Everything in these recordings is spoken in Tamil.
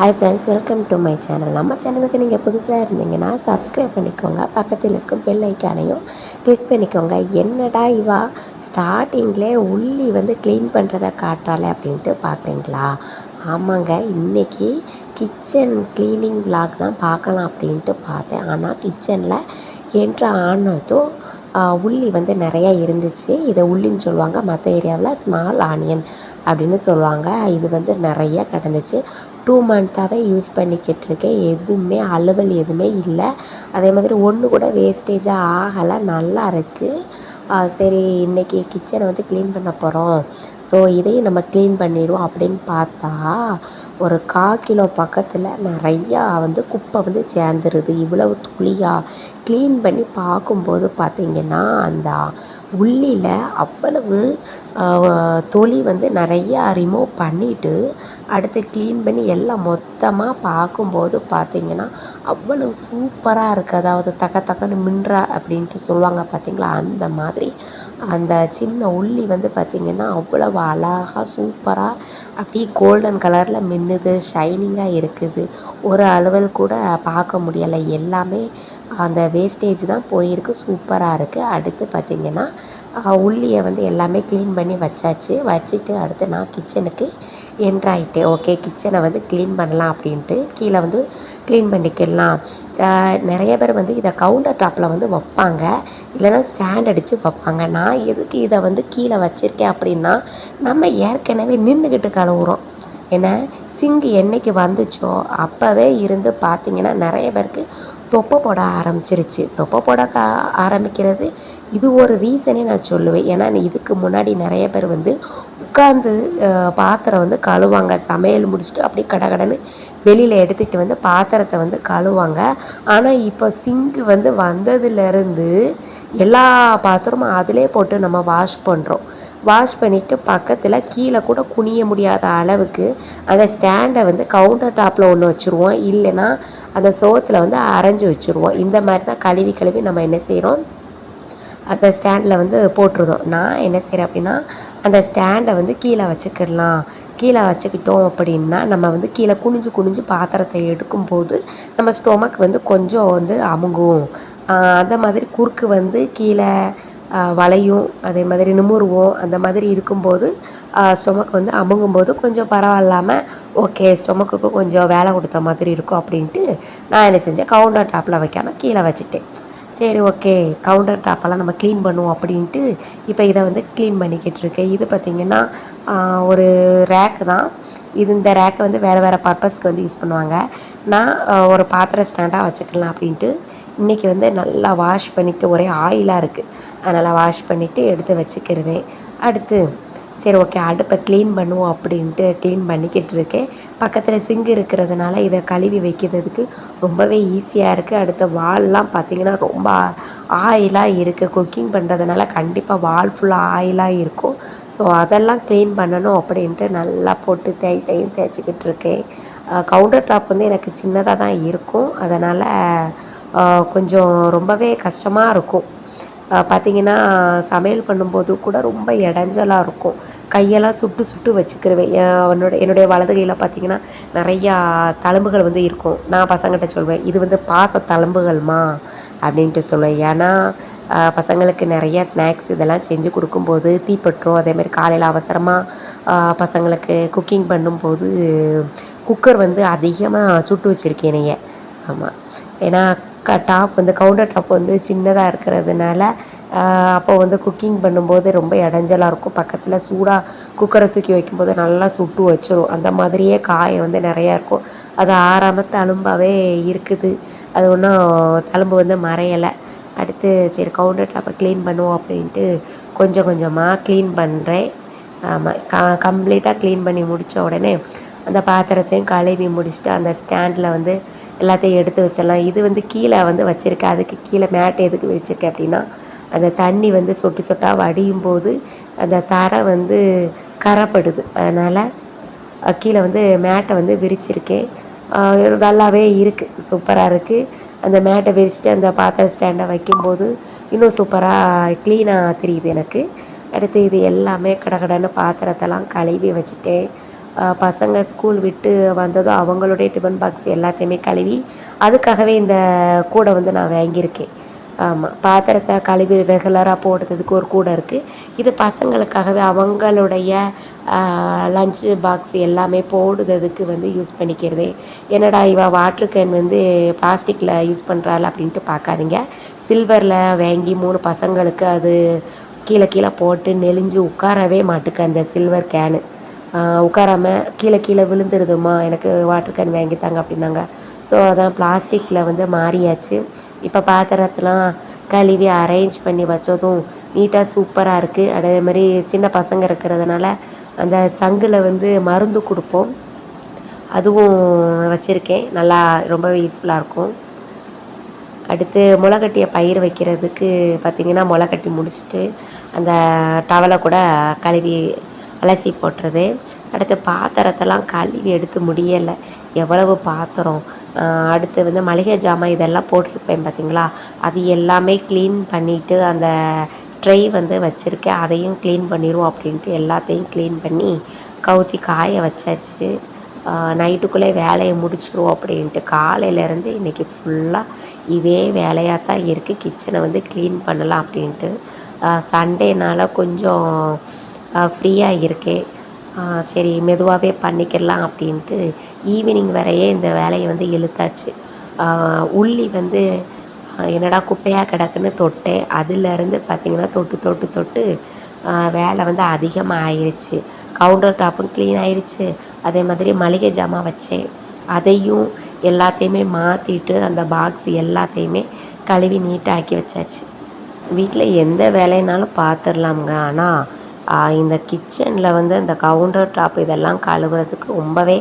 Hi friends welcome to my channel நம்ம சேனலுக்கு நீங்கள் புதுசாக இருந்தீங்கன்னா சப்ஸ்கிரைப் பண்ணிக்கோங்க. பக்கத்தில் இருக்கும் பெல் ஐக்கானையும் கிளிக் பண்ணிக்கோங்க. என்னடா இவா ஸ்டார்டிங்லே உள்ளி வந்து க்ளீன் பண்ணுறத காட்டுறாளே அப்படின்ட்டு பார்க்குறீங்களா? ஆமாங்க இன்றைக்கி கிச்சன் க்ளீனிங் விளாக் தான் பார்க்கலாம் அப்படின்ட்டு பார்த்தேன். ஆனால் கிச்சனில் என்ட்ரு ஆனதும் உள்ளி வந்து நிறையா இருந்துச்சு. இதை உள்ளின்னு சொல்லுவாங்க. மற்ற ஏரியாவில் ஸ்மால் ஆனியன் அப்படின்னு சொல்லுவாங்க. இது வந்து நிறையா கிடந்துச்சு. டூ மந்த்தாகவே யூஸ் பண்ணிக்கிட்டு இருக்கேன் எதுவுமே அலுவல் எதுவுமே இல்லை. அதே மாதிரி ஒன்று கூட வேஸ்டேஜாக ஆகலை. நல்லா இருக்குது சரி இன்றைக்கி கிச்சனை வந்து க்ளீன் பண்ண போகிறோம் ஸோ இதையும் நம்ம க்ளீன் பண்ணிடுவோம் அப்படின்னு பார்த்தா ஒரு கால் கிலோ பக்கத்தில் நிறையா வந்து குப்பை வந்து சேர்ந்துருது. இவ்வளவு துளியாக க்ளீன் பண்ணி பார்க்கும்போது பார்த்திங்கன்னா அந்த உள்ளியில் அவ்வளவு தொலி வந்து நிறையா ரிமூவ் பண்ணிவிட்டு அடுத்து க்ளீன் பண்ணி எல்லாம் மொத்தமாக பார்க்கும்போது பார்த்திங்கன்னா அவ்வளவு சூப்பராக இருக்குது அதாவது தக்க தக்கன்னு மின்றா அப்படின்ட்டு சொல்லுவாங்க பார்த்தீங்களா? அந்த மாதிரி அந்த சின்ன உள்ளி வந்து பார்த்திங்கன்னா அவ்வளவு அழகாக சூப்பராக அப்படியே கோல்டன் கலரில் மின்னுது ஷைனிங்காக இருக்குது. ஒரு அலுவல் கூட பார்க்க முடியலை. எல்லாமே அந்த வேஸ்டேஜ் தான் போயிருக்கு. சூப்பராக இருக்குது அடுத்து பார்த்திங்கன்னா உள்ளியை வந்து எல்லாமே க்ளீன் பண்ணி வச்சாச்சு. வச்சுட்டு அடுத்து நான் கிச்சனுக்கு என்ட்ராயிட்டேன் ஓகே கிச்சனை வந்து க்ளீன் பண்ணலாம் அப்படின்ட்டு கீழே வந்து க்ளீன் பண்ணிக்கலாம். நிறைய பேர் வந்து இதை கவுண்டர் டாப்பில் வந்து வைப்பாங்க. இல்லைன்னா ஸ்டாண்ட் அடித்து வைப்பாங்க. நான் எதுக்கு இதை வந்து கீழே வச்சுருக்கேன் அப்படின்னா நம்ம ஏற்கனவே நின்றுக்கிட்டு கழுவுறோம். ஏன்னா சிங்கு என்றைக்கு வந்துச்சோ அப்போவே இருந்து பார்த்தீங்கன்னா நிறைய பேருக்கு தொப்பை போட ஆரம்பிச்சிருச்சு. தொப்பை போட கா ஆரம்பிக்கிறது இது ஒரு ரீசனே நான் சொல்லுவேன். ஏன்னா இதுக்கு முன்னாடி நிறைய பேர் வந்து உட்காந்து பாத்திரம் வந்து கழுவாங்க சமையல் முடிச்சுட்டு அப்படியே கடகடன்னு வெளியில் எடுத்துகிட்டு வந்து பாத்திரத்தை வந்து கழுவாங்க ஆனால் இப்போ சிங்கு வந்து வந்ததுலேருந்து எல்லா பாத்திரமும் அதிலே போட்டு நம்ம வாஷ் பண்ணுறோம் வாஷ் பண்ணிவிட்டு பக்கத்தில் கீழே கூட குனிய முடியாத அளவுக்கு அந்த ஸ்டாண்டை வந்து கவுண்டர் டாப்பில் ஒன்று வச்சுருவோம். இல்லைன்னா அந்த சோத்தில் வந்து அரைஞ்சி வச்சுருவோம். இந்த மாதிரி தான் கழுவி கழுவி நம்ம என்ன செய்கிறோம் அந்த ஸ்டாண்டில் வந்து போட்டுருதோம். நான் என்ன செய்கிறேன் அப்படின்னா அந்த ஸ்டாண்டை வந்து கீழே வச்சுக்கிடலாம். கீழே வச்சுக்கிட்டோம் அப்படின்னா நம்ம வந்து கீழே குனிஞ்சு குனிஞ்சு பாத்திரத்தை எடுக்கும்போது நம்ம ஸ்டொமக் வந்து கொஞ்சம் வந்து அமுங்கும். அந்த மாதிரி குறுக்கு வந்து கீழே வளையும் அதே மாதிரி நிமிருவோம் அந்த மாதிரி இருக்கும்போது ஸ்டொமக் வந்து அமுங்கும்போது கொஞ்சம் பரவாயில்லாமல் ஓகே ஸ்டொமக்குக்கு கொஞ்சம் வேலை கொடுத்த மாதிரி இருக்கும் அப்படின்ட்டு நான் என்ன செஞ்சேன் கவுண்டர் டாப்பில் வைக்காமல் கீழே வச்சுட்டேன். சரி ஓகே கவுண்டர் டாப்பெல்லாம் நம்ம க்ளீன் பண்ணுவோம் அப்படின்ட்டு இப்போ இதை வந்து க்ளீன் பண்ணிக்கிட்டு இருக்கேன். இது பார்த்திங்கன்னா ஒரு ரேக்கு தான். இது இந்த ரேக்கை வந்து வேறு வேறு பர்பஸ்க்கு வந்து யூஸ் பண்ணுவாங்க. நான் ஒரு பாத்திரம் ஸ்டாண்டாக வச்சுக்கலாம் அப்படின்ட்டு இன்றைக்கி வந்து நல்லா வாஷ் பண்ணிவிட்டு ஒரே ஆயிலாக இருக்குது அதனால் வாஷ் பண்ணிவிட்டு எடுத்து வச்சுக்கிறதே. அடுத்து சரி ஓகே அடுப்பை க்ளீன் பண்ணுவோம் அப்படின்ட்டு க்ளீன் பண்ணிக்கிட்டு இருக்கேன். பக்கத்தில் சிங்கு இருக்கிறதுனால இதை கழுவி வைக்கிறதுக்கு ரொம்பவே ஈஸியாக இருக்குது அடுத்த வால்லாம் பார்த்திங்கன்னா ரொம்ப ஆயிலாக இருக்குது குக்கிங் பண்ணுறதுனால கண்டிப்பாக வால் ஃபுல்லாக ஆயிலாக இருக்கும். ஸோ அதெல்லாம் க்ளீன் பண்ணணும் அப்படின்ட்டு நல்லா போட்டு தேய் தேயும் தேய்ச்சிக்கிட்டு இருக்கேன். கவுண்டர் டாப் வந்து எனக்கு சின்னதாக தான் இருக்கும். அதனால் கொஞ்சம் ரொம்பவே கஷ்டமாக இருக்கும். பார்த்திங்கன்னா பார்த்தீங்கன்னா சமையல் பண்ணும்போது கூட ரொம்ப இடைஞ்சலாக இருக்கும். கையெல்லாம் சுட்டு சுட்டு வச்சுக்கிருவேன். என்னோட என்னுடைய வலது கையில் பார்த்தீங்கன்னா நிறையா தழும்புகள் வந்து இருக்கும். நான் பசங்கள்கிட்ட சொல்வேன் இது வந்து பாச தழும்புகள்மா? அப்படின்ட்டு சொல்லுவேன் ஏன்னா பசங்களுக்கு நிறைய ஸ்நாக்ஸ் இதெல்லாம் செஞ்சு கொடுக்கும்போது தீப்பற்றும். அதேமாதிரி காலையில் அவசரமாக பசங்களுக்கு குக்கிங் பண்ணும்போது குக்கர் வந்து அதிகமாக சுட்டு வச்சுருக்கேன் என்னைய. ஆமாம் ஏன்னா டாப் வந்து கவுண்டர் டாப் வந்து சின்னதாக இருக்கிறதுனால அப்போ வந்து குக்கிங் பண்ணும்போது ரொம்ப இடைஞ்சலாக இருக்கும். பக்கத்தில் சூடாக குக்கரை தூக்கி வைக்கும்போது நல்லா சுட்டு வச்சிரும். அந்த மாதிரியே காயம் வந்து நிறையா இருக்கும். அது ஆறாமல் தழும்பாகவே இருக்குது. அது ஒன்றும் தழும்பு வந்து மறையலை. அடுத்து சரி கவுண்டர் டாப்பை க்ளீன் பண்ணுவோம் அப்படின்ட்டு கொஞ்சம் கொஞ்சமாக க்ளீன் பண்ணுறேன் ஆமாம் க கம்ப்ளீட்டாக க்ளீன் பண்ணி முடித்த உடனே அந்த பாத்திரத்தையும் கழுவி முடிச்சுட்டு அந்த ஸ்டாண்டில் வந்து எல்லாத்தையும் எடுத்து வச்சிடலாம். இது வந்து கீழே வந்து வச்சுருக்கேன் அதுக்கு கீழே மேட் எதுக்கு வச்சுருக்கேன் அப்படின்னா அந்த தண்ணி வந்து சொட்டு சொட்டாக வடியும் போது அந்த தரை வந்து கரைப்படுது. அதனால் கீழே வந்து மேட்டை வந்து விரிச்சிருக்கேன். நல்லாவே இருக்குது சூப்பராக இருக்குது அந்த மேட்டை விரிச்சிட்டு அந்த பாத்திர ஸ்டாண்டை வைக்கும்போது இன்னும் சூப்பராக க்ளீனாக தெரியுது எனக்கு. அடுத்து இது எல்லாமே கடகடன்னு பாத்திரத்தெல்லாம் கழுவி வச்சுட்டேன். பசங்க ஸ்கூல் விட்டு வந்ததும் அவங்களுடைய டிஃபன் பாக்ஸ் எல்லாத்தையுமே கழுவி அதுக்காகவே இந்த கூடை வந்து நான் வாங்கியிருக்கேன். ஆமாம் பாத்திரத்தை கழுவி ரெகுலராக போடுறதுக்கு ஒரு கூடை இருக்குது இது பசங்களுக்காகவே அவங்களுடைய லஞ்சு பாக்ஸ் எல்லாமே போடுறதுக்கு வந்து யூஸ் பண்ணிக்கிறது. என்னடா இவ வாட்ரு கேன் வந்து பிளாஸ்டிக்கில் யூஸ் பண்ணுறாள் அப்படின்ட்டு பார்க்காதீங்க. சில்வரில் வாங்கி மூணு பசங்களுக்கு அது கீழே கீழே போட்டு நெளிஞ்சு உட்காரவே மாட்டுக்கு அந்த சில்வர் கேனு உட்காராம கீழே கீழே விழுந்துருதுமா எனக்கு வாட்டர் கேன் வாங்கித்தாங்க அப்படின்னாங்க. ஸோ அதான் பிளாஸ்டிக்கில் வந்து மாறியாச்சு. இப்போ பாத்திரத்தெலாம் கழுவி அரேஞ்ச் பண்ணி வச்சதும் நீட்டாக சூப்பராக இருக்குது அதே மாதிரி சின்ன பசங்க இருக்கிறதுனால அந்த சங்கில் வந்து மருந்து கொடுப்போம். அதுவும் வச்சுருக்கேன். நல்லா ரொம்பவே யூஸ்ஃபுல்லாக இருக்கும். அடுத்து முளைக்கட்டிய பயிர் வைக்கிறதுக்கு பார்த்திங்கன்னா முளை முடிச்சுட்டு அந்த டவலை கூட கழுவி அலசி போட்டுறது. அடுத்து பாத்திரத்தெல்லாம் கழுவி எடுத்து முடியலை. எவ்வளவு பாத்திரம்? அடுத்து வந்து மளிகை ஜாமான் இதெல்லாம் போட்டிருப்பேன் பார்த்தீங்களா? அது எல்லாமே க்ளீன் பண்ணிவிட்டு அந்த ட்ரை வந்து வச்சுருக்கேன். அதையும் க்ளீன் பண்ணிடுவோம் அப்படின்ட்டு எல்லாத்தையும் க்ளீன் பண்ணி கவுத்தி காய வச்சாச்சு. நைட்டுக்குள்ளே வேலையை முடிச்சிருவோம் அப்படின்ட்டு காலையிலேருந்து இன்றைக்கி ஃபுல்லாக இதே வேலையாக தான் இருக்குது கிச்சனை வந்து க்ளீன் பண்ணலாம் அப்படின்ட்டு. சண்டேனால் கொஞ்சம் ஃப்ரீயாக இருக்கேன் சரி மெதுவாகவே பண்ணிக்கிடலாம் அப்படின்ட்டு ஈவினிங் வரையே இந்த வேலையை வந்து இழுத்தாச்சு. உள்ளி வந்து என்னடா குப்பையாக கிடக்குன்னு தொட்டேன். அதுலேருந்து பார்த்திங்கன்னா தொட்டு தொட்டு தொட்டு வேலை வந்து அதிகமாக ஆயிடுச்சு கவுண்டர் டாப்பும் க்ளீன் ஆயிடுச்சு அதே மாதிரி மளிகை ஜாமான் வச்சேன். அதையும் எல்லாத்தையுமே மாற்றிட்டு அந்த பாக்ஸ் எல்லாத்தையுமே கழுவி நீட்டாக்கி வச்சாச்சு. வீட்டில் எந்த வேலைனாலும் பார்த்துடலாமுங்க ஆனால் இந்த கிச்சனில் வந்து இந்த கவுண்டர் டாப் இதெல்லாம் கழுவுறதுக்கு ரொம்பவே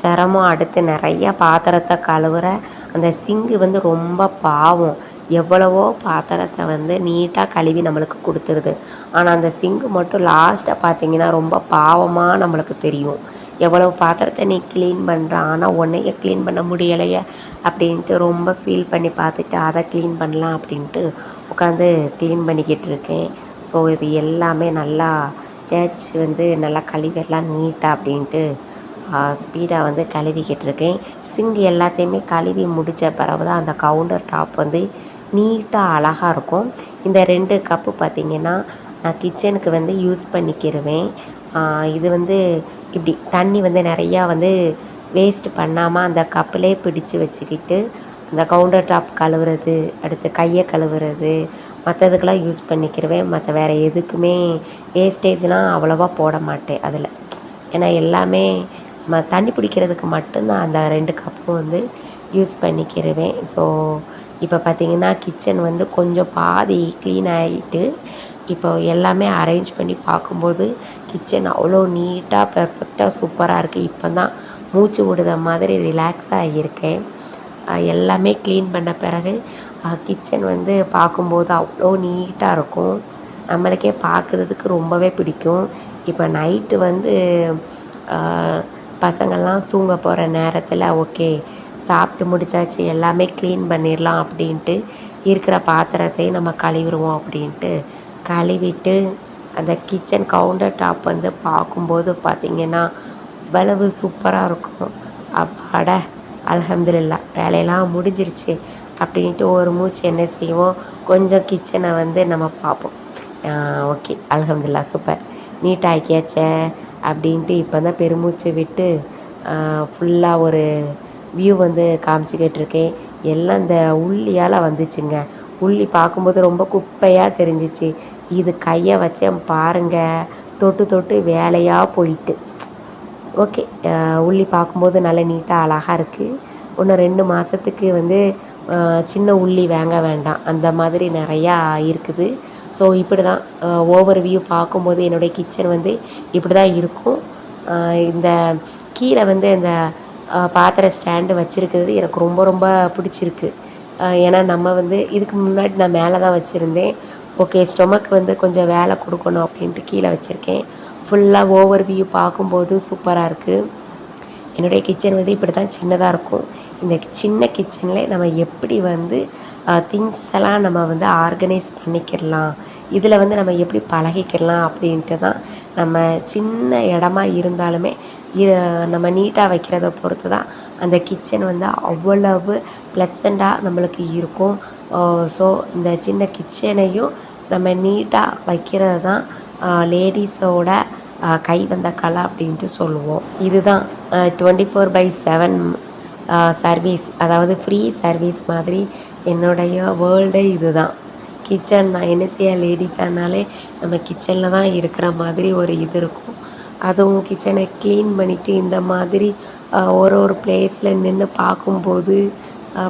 சிரமம். அடுத்து நிறைய பாத்திரத்தை கழுவுற அந்த சிங்கு வந்து ரொம்ப பாவம். எவ்வளவோ பாத்திரத்தை வந்து நீட்டாக கழுவி நம்மளுக்கு கொடுத்துருது. ஆனால் அந்த சிங்கு மட்டும் லாஸ்ட்டாக பார்த்தீங்கன்னா ரொம்ப பாவமாக நம்மளுக்கு தெரியும். எவ்வளவு பாத்திரத்தை நீ க்ளீன் பண்ணுற ஆனால் உன்னைய க்ளீன் பண்ண முடியலையே அப்படின்ட்டு ரொம்ப ஃபீல் பண்ணி பார்த்துட்டு அதை க்ளீன் பண்ணலாம் அப்படின்ட்டு உட்காந்து க்ளீன் பண்ணிக்கிட்டு இருக்கேன். ஸோ இது எல்லாமே நல்லா தேய்ச்சி வந்து நல்லா கழுவிடலாம் நீட்டாக அப்படின்ட்டு ஸ்பீடாக வந்து கழுவிக்கிட்டு இருக்கேன். சிங்கு எல்லாத்தையுமே கழுவி முடித்த பிறகு தான் அந்த கவுண்டர் டாப் வந்து நீட்டாக அழகாக இருக்கும். இந்த ரெண்டு கப்பு பார்த்திங்கன்னா நான் கிச்சனுக்கு வந்து யூஸ் பண்ணிக்கிருவேன். இது வந்து இப்படி தண்ணி வந்து நிறையா வந்து வேஸ்ட் பண்ணாமல் அந்த கப்பிலே பிடிச்சு வச்சுக்கிட்டு அந்த கவுண்டர் டாப் கழுவுறது அடுத்து கையை கழுவுறது மற்றதுக்கெல்லாம் யூஸ் பண்ணிக்கிருவேன் மற்ற வேறு எதுக்குமே வேஸ்டேஜ்லாம் அவ்வளோவா போட மாட்டேன் அதில். ஏன்னா எல்லாமே நம்ம தண்ணி பிடிக்கிறதுக்கு மட்டும்தான் அந்த ரெண்டு கப்பும் வந்து யூஸ் பண்ணிக்கிடுவேன் ஸோ இப்போ பார்த்திங்கன்னா கிச்சன் வந்து கொஞ்சம் பாதி க்ளீன் ஆகிட்டு இப்போ எல்லாமே அரேஞ்ச் பண்ணி பார்க்கும்போது கிச்சன் அவ்வளோ நீட்டாக பெர்ஃபெக்டாக சூப்பராக இருக்குது இப்போ தான் மூச்சு விடுத மாதிரி ரிலாக்ஸாக இருக்கேன். எல்லாமே க்ளீன் பண்ண பிறகு கிச்சன் வந்து பார்க்கும்போது அவ்வளோ நீட்டாக இருக்கும். நம்மளுக்கே பார்க்குறதுக்கு ரொம்பவே பிடிக்கும். இப்போ நைட்டு வந்து பசங்கள்லாம் தூங்க போகிற நேரத்தில் ஓகே சாப்பிட்டு முடிச்சாச்சு எல்லாமே க்ளீன் பண்ணிடலாம் அப்படின்ட்டு இருக்கிற பாத்திரத்தையும் நம்ம கழுவிடுவோம் அப்படின்ட்டு கழுவிட்டு அந்த கிச்சன் கவுண்டர் டாப் வந்து பார்க்கும்போது பார்த்திங்கன்னா அவ்வளவு சூப்பராக இருக்கும். அப்பாட. அலகம்துல்லா வேலையெல்லாம் முடிஞ்சிருச்சு அப்படின்ட்டு ஒரு மூச்சு என்ன செய்வோம்? கொஞ்சம் கிச்சனை வந்து நம்ம பார்ப்போம். ஓகே அலகம்துல்லா சூப்பர். நீட்டாக அப்படின்ட்டு இப்போ தான் பெருமூச்சு விட்டு ஃபுல்லாக ஒரு வியூ வந்து காமிச்சிக்கிட்டு இருக்கேன். எல்லாம் இந்த உள்ளியால் வந்துச்சுங்க. உள்ளி பார்க்கும்போது ரொம்ப குப்பையாக தெரிஞ்சிச்சு. இது கையை வச்சேன் பாருங்க. தொட்டு தொட்டு வேலையாக போயிட்டு. ஓகே உள்ளி பார்க்கும்போது நல்லா நீட்டாக அழகாக இருக்குது இன்னும் ரெண்டு மாதத்துக்கு வந்து சின்ன உள்ளி வாங்க வேண்டாம். அந்த மாதிரி நிறையா இருக்குது. ஸோ இப்படி தான் ஓவர் வியூ பார்க்கும்போது என்னுடைய கிச்சன் வந்து இப்படி தான் இருக்கும் இந்த கீழே வந்து இந்த பாத்திர ஸ்டாண்டு வச்சுருக்கிறது எனக்கு ரொம்ப ரொம்ப பிடிச்சிருக்கு. ஏன்னா நம்ம வந்து இதுக்கு முன்னாடி நான் மேலே தான் வச்சுருந்தேன். ஓகே ஸ்டொமக் வந்து கொஞ்சம் வேலை கொடுக்கணும் அப்படின்ட்டு கீழே வச்சுருக்கேன். ஃபுல்லாக ஓவர் வியூ பார்க்கும்போது சூப்பராக இருக்குது என்னுடைய கிச்சன் வந்து இப்படி தான் சின்னதாக இருக்கும். இந்த சின்ன கிச்சனில் நம்ம எப்படி வந்து திங்ஸ் எல்லாம் நம்ம வந்து ஆர்கனைஸ் பண்ணிக்கிடலாம் இதில் வந்து நம்ம எப்படி பழகிக்கிடலாம் அப்படின்ட்டு தான் நம்ம சின்ன இடமா இருந்தாலுமே நம்ம நீட்டாக வைக்கிறத பொறுத்து தான் அந்த கிச்சன் வந்து அவ்வளவு ப்ளசண்ட்டாக நம்மளுக்கு இருக்கும். ஸோ இந்த சின்ன கிச்சனையும் நம்ம நீட்டாக வைக்கிறது தான் லேடிஸோட கை வந்த கலை அப்படின்ட்டு சொல்லுவோம். இதுதான் twenty four by seven service அதாவது ஃப்ரீ சர்வீஸ் மாதிரி என்னுடைய வேர்ல்டே இதுதான். கிச்சன் தான் என்ன செய்ய லேடிஸானாலே நம்ம கிச்சனில் தான் இருக்கிற மாதிரி ஒரு இது இருக்கும். அதுவும் கிச்சனை க்ளீன் பண்ணிவிட்டு இந்த மாதிரி ஒரு ஒரு பிளேஸில் நின்று பார்க்கும்போது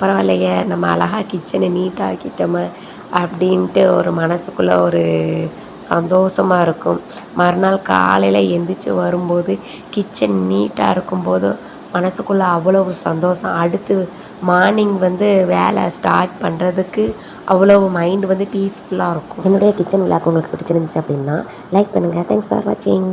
பரவாயில்லையே நம்ம அழகாக கிச்சனை நீட்டாக ஆக்கிட்டோமே அப்படின்ட்டு ஒரு மனசுக்குள்ளே ஒரு சந்தோஷமாக இருக்கும். மறுநாள் காலையில் எந்திரிச்சு வரும்போது கிச்சன் நீட்டாக இருக்கும்போது மனசுக்குள்ளே அவ்வளவு சந்தோஷம். அடுத்து மார்னிங் வந்து வேலை ஸ்டார்ட் பண்ணுறதுக்கு அவ்வளவு மைண்ட் வந்து பீஸ்ஃபுல்லாக இருக்கும். என்னுடைய கிச்சன் விழாக்கு உங்களுக்கு பிடிச்சிருந்துச்சு அப்படின்னா லைக் பண்ணுங்கள் தேங்க்ஸ் ஃபார் வாட்சிங்